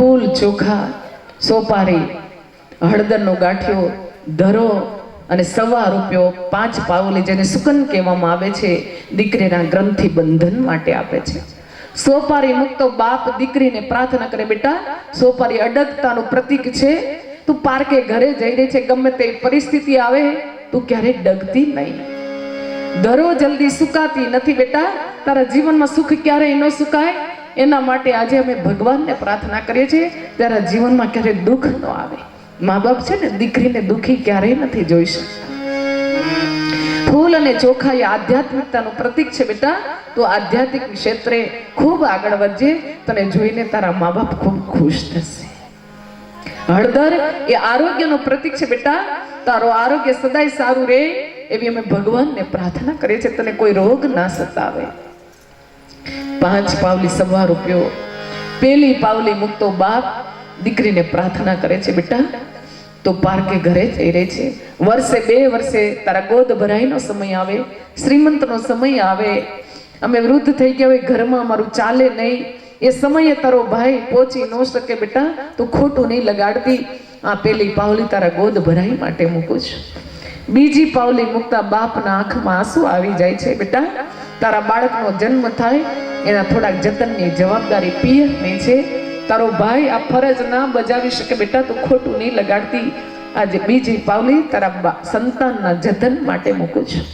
ફૂલ ચોખા સોપારી, હળદરનો ગાંઠિયો, ધરો અને સવા રૂપિયો પાંચ પાવલી જેને સુકન કહેવામાં આવે છે, દીકરીના ગ્રંથિ બંધન માટે આપે છે. સોપારી મુક્તો બાપ દીકરીને પ્રાર્થના કરે, બેટા, સોપારી અડગતાનું પ્રતીક છે. તું પાર્કે ઘરે જઈ રહી છે, ગમે તે પરિસ્થિતિ આવે, તું ક્યારેય ડગતી નહીં. ધરો જલ્દી સુકાતી નથી, બેટા. તારા જીવનમાં સુખ ક્યારેય ન સુકાય. એના માટે આજે અમે ભગવાનને પ્રાર્થના કરીએ છીએ ત્યારે જીવનમાં ક્યારેય દુઃખ ન આવે. મા બાપ છે ને, દીકરીને દુઃખી ક્યારેય નથી જોઈ શકતા. ફૂલ અને ચોખા એ આધ્યાત્મિકતાનું પ્રતીક છે બેટા. તો આધ્યાત્મિક ક્ષેત્રે ખૂબ આગળ વધજે, તને જોઈને તારા મા બાપ ખૂબ ખુશ થશે. હળદર એ આરોગ્યનું પ્રતીક છે બેટા. તારો આરોગ્ય સદાય સારું રહે એવી અમે ભગવાનને પ્રાર્થના કરીએ છીએ. તને કોઈ રોગ ના સતાવે. પાંચ પાવલી સવા રૂપિયો. પેલી પાવલી મૂકતો બાપ દીકરીને પ્રાર્થના કરે છે, બેટા, તો પાર્કે ઘરે જઈ રહી છે. વર્ષે બે વર્ષે તારા ગોદ ભરાઈનો સમય આવે, શ્રીમંતનો સમય આવે. અમે વૃદ્ધ થઈ ગયા હોય, ઘરમાં અમારું ચાલે નહીં. એ સમયે તારો ભાઈ પહોંચી ન શકે, બેટા, તું ખોટું નહીં લગાડતી. આ પેલી પાવલી તારા ગોદ ભરાઈ માટે મૂકું છું. બીજી પાવલી મૂકતા બાપના આંખમાં આંસુ આવી જાય છે, બેટા તારા બાળકનો જન્મ થાય, એના થોડાક જતનની જવાબદારી પિયરની છે. તારો ભાઈ આ ફરજ ના બજાવી શકે બેટા, તું ખોટું નહીં લગાડતી. આજે બીજી પાવલી તારા સંતાનના જતન માટે મૂકું છું.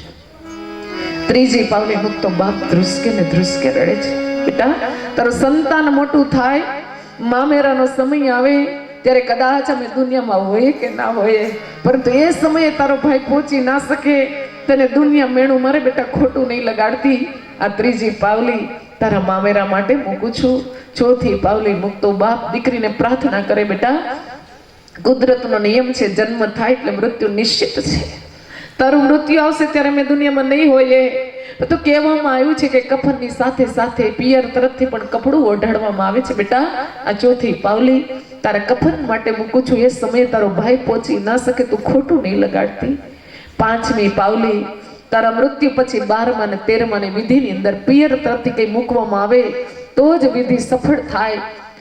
ત્રીજી પાવલી મૂકતો બાપ ધ્રુસકે ને ધ્રુસકે રડે છે. બેટા, તારો સંતાન મોટું થાય, મામેરાનો સમય આવે, ત્યારે કદાચ અમે દુનિયામાં હોઈએ કે ના હોઈએ પરંતુ એ સમયે તારો ભાઈ પહોંચી ના શકે. તને દુનિયા મેણું મારે બેટા ખોટું નહીં લગાડતી. આ ત્રીજી પાવલી તારા મામેરા માટે મૂકું છું. ચોથી પાવલી મૂકતો બાપ દીકરીને પ્રાર્થના કરે બેટા. કુદરતનો નિયમ છે, જન્મ થાય એટલે મૃત્યુ નિશ્ચિત છે. તારું મૃત્યુ આવશે ત્યારે મેં દુનિયામાં નહીં હોઈએ. તો કહેવામાં આવ્યું છે કે કફનની સાથે સાથે પિયર તરફથી પણ કપડું ઓઢાડવામાં આવે છે બેટા. આ ચોથી પાવલી તારા કફન માટે મૂકું છું. એ સમયે તારો ભાઈ પહોંચી ના શકે, તું ખોટું નહીં લગાડતી. પાંચમી પાવલી તારા મૃત્યુ પછી બારમા અને તેરમા ને વિધિની અંદર પિયર તરફથી કંઈ મૂકવામાં આવે, તો જ વિધિ સફળ થાય.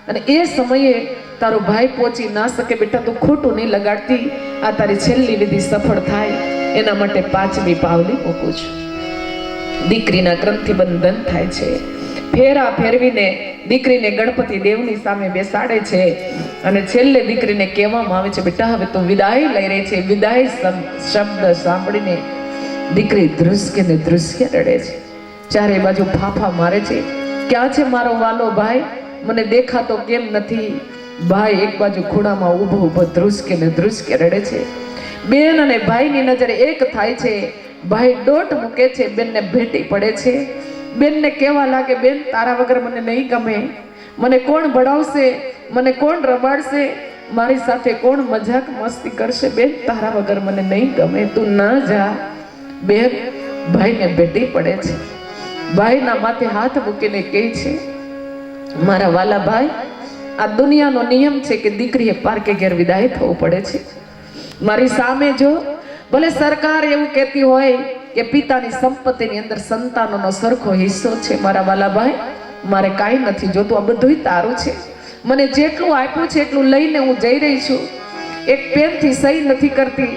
અને એ સમયે તારો ભાઈ પહોંચી ના શકે બેટા, તું ખોટું નહીં લગાડતી. આ તારી છેલ્લી વિધિ સફળ થાય. એના માટે પાંચમી પાવલી મૂકું છું. દીકરીના ગ્રંથિ બંધન થાય છે. ફેરા ફેરવીને દીકરીને ગણપતિ દેવની સામે બેસાડે છે અને છેલ્લે દીકરીને કહેવામાં આવે છે, બેટા, હવે તું વિદાય લઈ રહી છે. વિદાય શબ- શબ્દ સાંભળીને દીકરી ધ્રુસકે ને ધ્રુસકે રડે છે. ચારે બાજુ ફાફા મારે છે. ક્યાં છે મારો વાલો ભાઈ? મને દેખાતો કેમ નથી? ભાઈ એક બાજુ ખૂણામાં ઊભો ઊભો ધ્રુસકે ને ધ્રુસકે રડે છે. બેન અને ભાઈની નજર એક થાય છે. ભાઈ દોટ મૂકે છે. બેનને ભેટી પડે છે. બેનને કહેવા લાગે, બેન, તારા વગર મને નહીં ગમે. મને કોણ ભણાવશે? મને કોણ રમાડશે? મારી સાથે કોણ મજાક મસ્તી કરશે? બેન, તારા વગર મને નહીં ગમે. તું ના જા. બેન, ભાઈને ભેટી પડે છે. ભાઈના માથે હાથ મૂકીને કહે છે, મારા વાલા ભાઈ, આ દુનિયાનો નિયમ છે કે દીકરીએ પાર્કે ઘેર વિદાય થવું પડે છે. મારી સામે જો, ભલે સરકાર એવું કહેતી હોય કે પિતાની સંપત્તિની અંદર સંતાનોનો સરખો હિસ્સો છે મારા વાલાભાઈ. મારે કાંઈ નથી જોતું, આ બધુંય તારું છે. મને જેટલું આપ્યું છે એટલું લઈને હું જઈ રહી છું. એક પેનથી સહી નથી કરતી,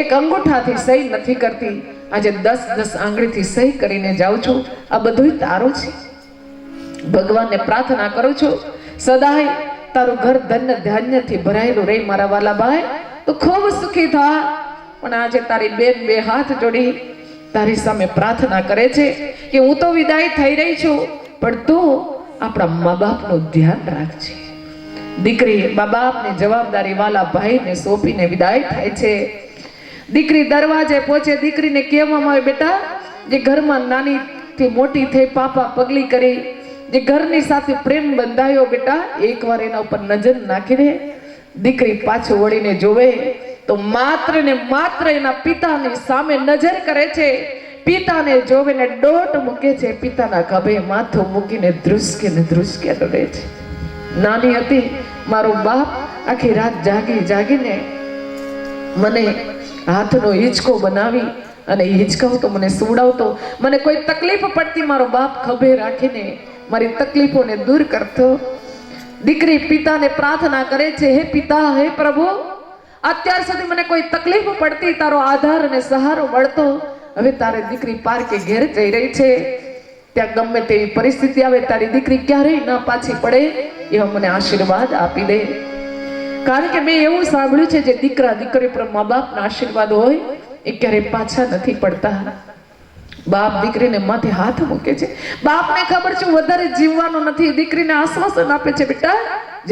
એક અંગૂઠાથી સહી નથી કરતી. આજે દસ દસ આંગળીથી સહી કરીને જાઉં છું. આ બધુંય તારું છે. ભગવાનને પ્રાર્થના કરું છું, સદાય તારું ઘર ધન્ય ધાન્યથી ભરાયેલું રહે મારા વાલાભાઈ. તો ખૂબ સુખી થા. પણ આજે તારી બેન બે હાથ જોડી તારી સામે પ્રાર્થના કરે છે કે હું તો વિદાય થઈ રહી છું, પણ તું આપણા મા બાપનું ધ્યાન રાખજે. દીકરી મા બાપની જવાબદારી વાલા ભાઈને સોંપીને વિદાય થાય છે. દીકરી દરવાજે પહોંચે, દીકરીને કહેવામાં આવે, બેટા, જે ઘરમાં નાનીથી મોટી થઈ પાપા પગલી કરી, જે ઘરની સાથે પ્રેમ બંધાયો, બેટા એકવાર એના ઉપર નજર નાખીને દીકરી પાછું વળીને જોવે તો માત્ર ને માત્ર એના પિતાની સામે નજર કરે છે. પિતાને જોવે ને દોટ મૂકે છે. પિતાના ખભે માથું મૂકીને ધ્રુસકે ને ધ્રુસકે રડે છે. નાની હતી, મારો બાપ આખી રાત જાગી જાગીને મને હાથનો હિંચકો બનાવી અને હિંચકાવતો, મને સુવડાવતો. મને કોઈ તકલીફ પડતી, મારો બાપ ખભે રાખીને મારી તકલીફોને દૂર કરતો. દીકરી પિતાને પ્રાર્થના કરે છે, હે પિતા, હે પ્રભુ અત્યાર સુધી મને કોઈ તકલીફ પડતી, તારો આધાર અને સહારો મળતો. હવે તારી દીકરી પાર્કે ઘેર જઈ રહી છે. ત્યાં ગમે તેવી પરિસ્થિતિ આવે, તારી દીકરી ક્યારેય ન પાછી પડે, એવા મને આશીર્વાદ આપી દે. કારણ કે મેં એવું સાંભળ્યું છે, જે દીકરા દીકરી પર મા બાપના આશીર્વાદ હોય, એ ક્યારેય પાછા નથી પડતા. બાપ દીકરીને માથે હાથ મૂકે છે. બાપને ખબર છે વધારે જીવવાનો નથી દીકરીને આશ્વાસન આપે છે, બેટા,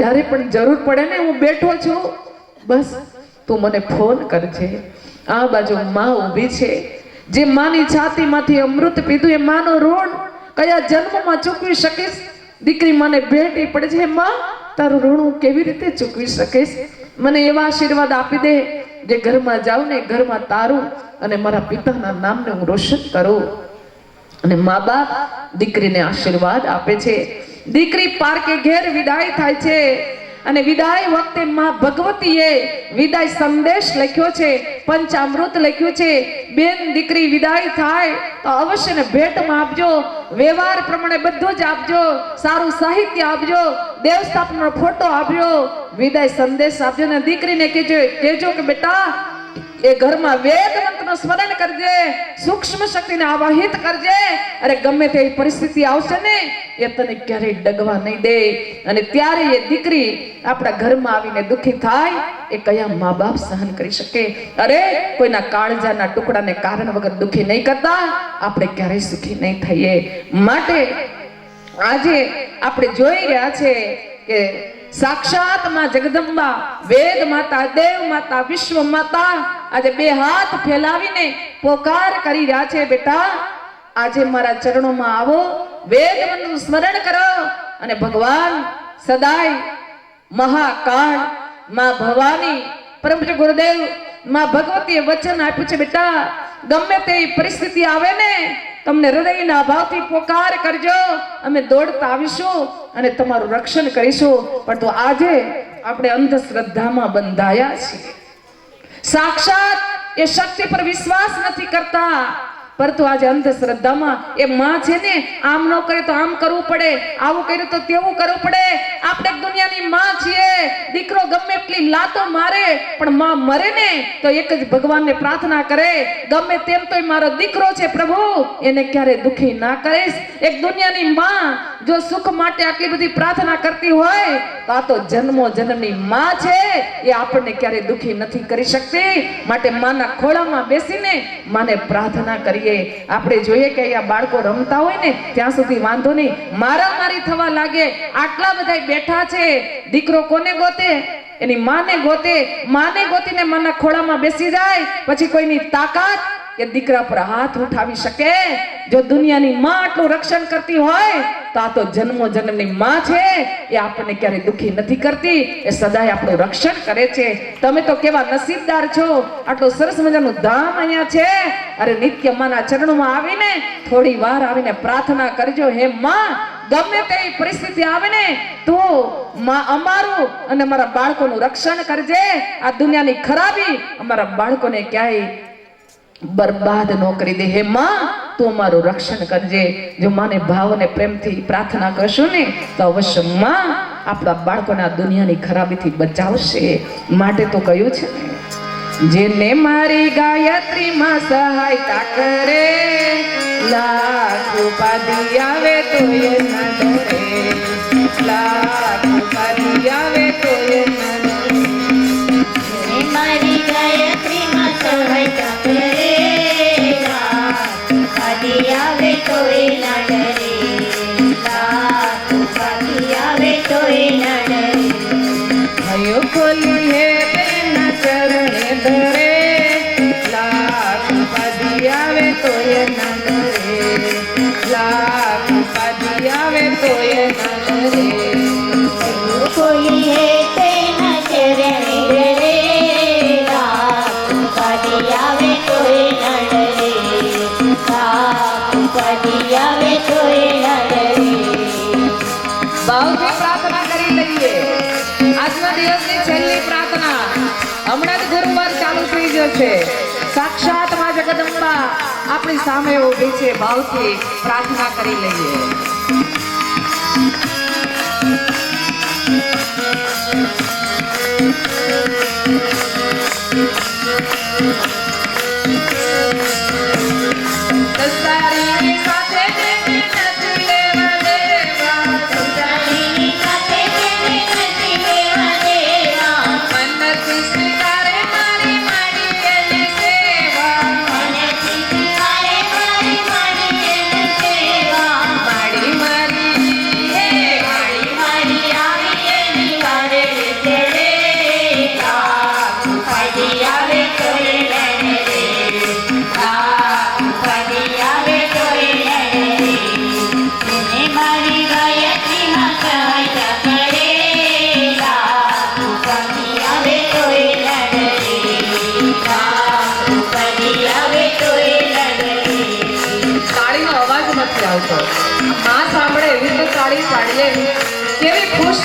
જ્યારે પણ જરૂર પડે ને હું બેઠો છું, બસ તું મને ફોન કરજે. આ બાજુ માં ઊભી છે. જે માની છાતીમાંથી અમૃત પીધું એ માનો ઋણ કયા જન્મમાં ચૂકવી શકીશ? દીકરી મને ભેટી પડે છે માં. તારું ઋણ હું કેવી રીતે ચૂકવી શકીશ? મને એવા આશીર્વાદ આપી દે જે ઘરમાં જાઉં ને ઘરમાં તારું અને મારા પિતાના નામને હું રોશન કરું. અને મા બાપ દીકરીને આશીર્વાદ આપે છે. દીકરી પાર્કે ઘેર વિદાય થાય છે. અને વિદાય વખતે માં ભગવતીએ વિદાય સંદેશ લખ્યો છે, પંચામૃત લખ્યું છે, બેન દીકરી વિદાય થાય તો અવશ્ય ને ભેટમાં આપજો, વ્યવહાર પ્રમાણે બધું જ આપજો, સારું સાહિત્ય આપજો દેવ ફોટો આપજો, વિદાય સંદેશ આપજો. ને દીકરીને કહેજો કહેજો કે બેટા, એ ઘરમાં વેદ મંત્રનું સ્મરણ કરજે, સૂક્ષ્મ શક્તિને આવાહિત કરજે. અરે ગમે તેવી પરિસ્થિતિ આવશે ને, એ તને ક્યારેય ડગવા નહીં દે. અને ત્યારે એ દીકરી આપણા ઘરમાં આવીને દુખી થાય, એ કયા મા બાપ સહન કરી શકે? અરે, કોઈના કાળજાના ટુકડાને કારણ વગર દુખી નહીં કરતા, આપણે ક્યારેય સુખી નહીં થઈએ. માટે આજે આપણે જોઈ રહ્યા છે કે સાક્ષાતમાં જગદંબા, વેદ માતા, દેવ માતા, વિશ્વ માતા આજે બે હાથ ફેલાવીને પોકાર કરી રહ્યા છે બેટા. આજે મારા ચરણોમાં આવો વેદ મંત્રનું સ્મરણ કરો અને ભગવાન સદાય મહાકાળ, માં ભવાની, પરમ ગુરુદેવ, માં ભગવતીએ વચન આપ્યું છે બેટા. ગમે તેવી પરિસ્થિતિ આવે ને તમને હૃદયના ભાવથી પોકાર કરજો. અમે દોડતા આવીશું અને તમારું રક્ષણ કરીશું. પણ તો આજે આપણે અંધશ્રદ્ધામાં બંધાયા છીએ. સાક્ષાત એ શક્તિ પર વિશ્વાસ નથી કરતા. પરંતુ આજે અંધશ્રદ્ધામાં એ માં છે ને, આમ ન કરે તો આમ કરવું પડે, આવું કર્યું તો તેવું કરવું પડે. આપણે દુનિયાની માં છીએ, દીકરો ગમે એટલી લાતો મારે, પણ માં મરે ને, તો એક જ ભગવાનને પ્રાર્થના કરે, ગમે તેમ તોય મારો દીકરો છે પ્રભુ, એને ક્યારે દુખી ના કરીશ? એક દુનિયાની માં જો સુખ માટે આટલી બધી પ્રાર્થના કરતી હોય, તો આ તો જન્મો જન્મની માં છે. એ આપણને ક્યારે દુખી નથી કરી શકતી. માટે માના ખોળામાં બેસીને માને પ્રાર્થના કરીએ. આપણે જોઈએ કે અહીંયા બાળકો રમતા હોય ને, ત્યાં સુધી વાંધો નહીં. મારામારી થવા લાગે. આટલા બધા બેઠા છે. દીકરો કોને ગોતે? એની માને ગોતે. માને ગોતીને માના ખોળામાં બેસી જાય. પછી કોઈની તાકાત? કે દીકરા પર હાથ ઉઠાવી શકે? જો દુનિયાની માં આટલું રક્ષણ કરતી હોય, તો આ તો જન્મો જન્મની માં છે. એ આપણને ક્યારેય દુખી નથી કરતી. એ સદાય આપણું રક્ષણ કરે છે. તમે તો કેવા નસીબદાર છો. આટલું સરસ મજાનું ધામ અહીંયા છે. અરે નિત્ય માના ચરણોમાં આવીને, થોડી વાર આવીને પ્રાર્થના કરજો, હે માં, ગમે તેવી પરિસ્થિતિ આવે ને તો માં અમારું અને અમારા બાળકોનું રક્ષણ કરજે. આ દુનિયાની ખરાબી અમારા બાળકોને ક્યાંય બરબાદ ન કરી દે. હે માં, તું અમારું રક્ષણ કરજે. જો માને ભાવ અને પ્રેમથી પ્રાર્થના કરશું ને, તો અવશ્યમાં આપણા બાળકોના દુનિયાની ખરાબીથી બચાવશે. માટે તો કહ્યું છે જેને મારી ગાયત્રી માં સહાયતા કરે, લાખ ઉપાધિ આવે તો એ પ્રાર્થના કરી લઈએ. આજના પ્રાર્થના હમણાં જ ગુરુવાર ચાલુ થઈ જશે સાક્ષાતમાં જગદંબા આપણી સામે ઊભી છે. ભાવથી પ્રાર્થના કરી લઈએ. Thank you.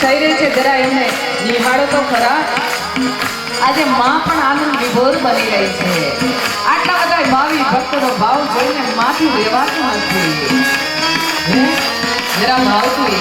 થઈ છે જરા એમને નિહાળો તો ખરા. આજે માં પણ આનંદ વિભોર બની રહી છે. આટલા બધા માવી ભક્તનો ભાવ જોઈને માથી રહેવાતું નથી. જરા ભાવતું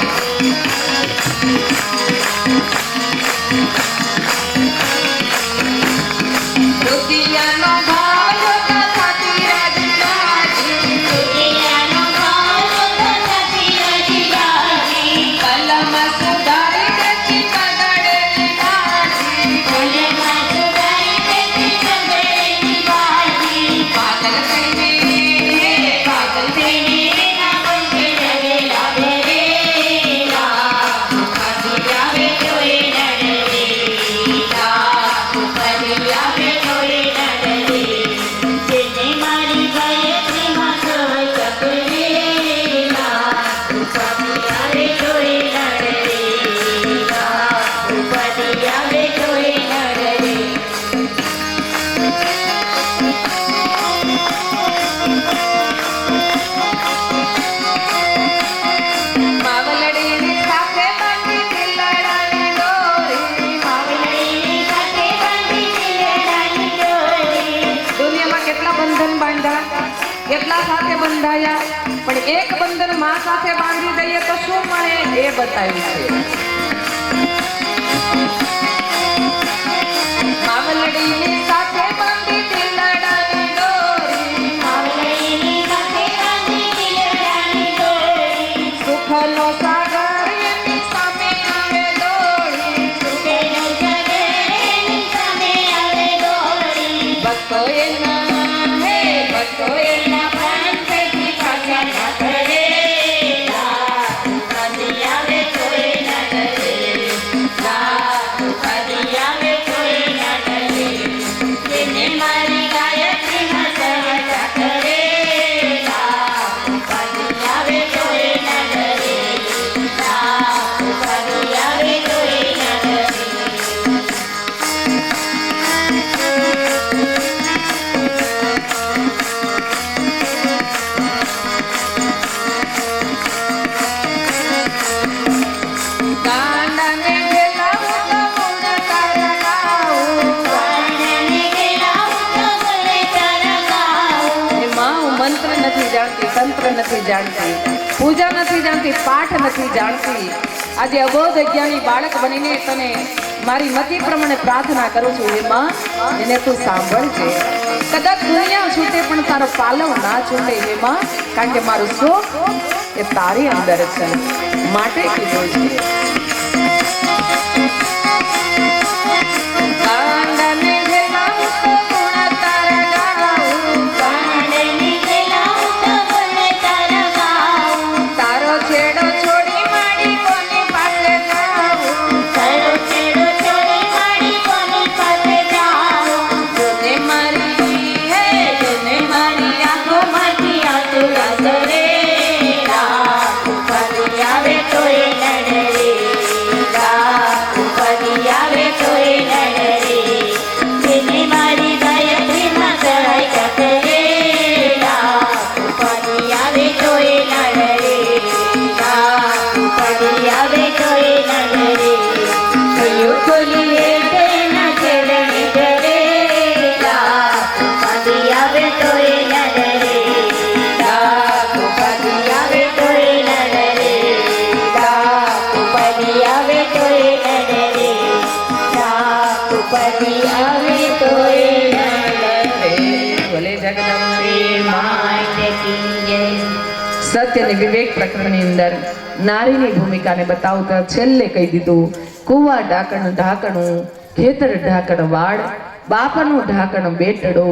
કેટલા સાથે બંધાયા, પણ એક બંધનમાં સાથે બાંધી દઈએ તો શું મળે એ બતાવ્યું છે. વિષય નથી જાણતી, પૂજા નથી જાણતી, પાઠ નથી જાણતી. આજે અબોધ અજ્ઞાની બાળક બનીને તને મારી મતિ પ્રમાણે પ્રાર્થના કરું છું એમાં એને તું સાંભળજે. કદાચ દુનિયા છૂટે પણ તારો પાલવ ના છૂટે એમાં કારણ કે મારું સુખ એ તારી અંદર છે. માટે કીધું છે. વિવેક પ્રકરણની અંદર નારીની ભૂમિકાને બતાવતા છેલ્લે કહી દીધું, કુવા ઢાંકણ, ઢાંકણું, ખેતર ઢાંકણ વાડ બાપનું ઢાંકણ બેટડો,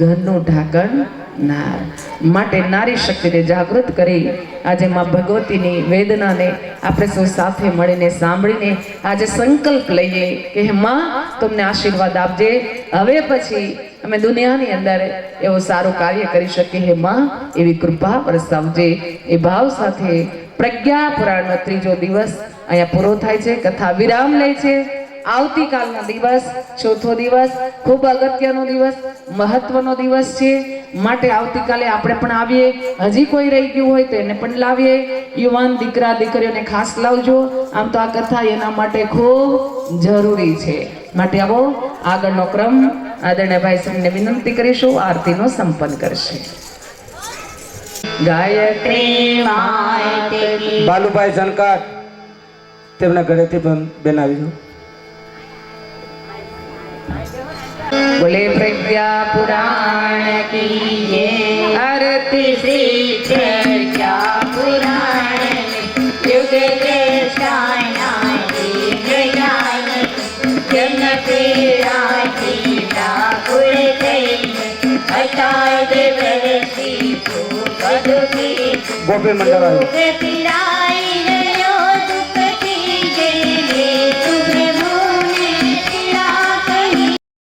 ઘરનું ઢાંકણ નાર માટે નારી શક્તિને જાગૃત કરી આજે માં ભગવતીની વેદનાને આપણે સૌ સાથે મળીને સાંભળીને આજે સંકલ્પ લઈએ કે હે માં, તમને આશીર્વાદ આપજે. હવે પછી અમે દુનિયાની અંદર એવું સારું કાર્ય કરી શકીએ. હે માં, એવી કૃપા વરસાવજે. એ ભાવ સાથે પ્રજ્ઞા પુરાણનો ત્રીજો દિવસ અહીંયા પૂરો થાય છે. કથા વિરામ લે છે. આવતીકાલનો દિવસ ચોથો દિવસ ખૂબ અગત્યનો દિવસ મહત્વનો દિવસ છે. માટે આવતીકાલે આપણે પણ આવીએ. હજી કોઈ રહી ગયું હોય તો એને પણ લાવીએ. યુવાન દીકરા દીકરીઓને ખાસ લાવજો. આમ તો આ કથા એના માટે ખૂબ જરૂરી છે. માટે આવો આગળનો ક્રમ આદરણીય ભાઈ શ્રીને વિનંતી કરીશું. આરતીનો સંપન્ન કરશે. બાલુભાઈ જનકાર. તેમના ઘરેથી પણ બેન આવી છું બોલે પ્રજ્ઞા પુરાણ કી જય આરતી શ્રી પ્રજ્ઞા પુરાણ યુગ દેશાયનાથી જયાય જન્નતે રાજી ઠાકુર જય અટાય દેવરસી ભૂપદુખી ગોપી મંડળ આવ્યું ભૂખ પીડા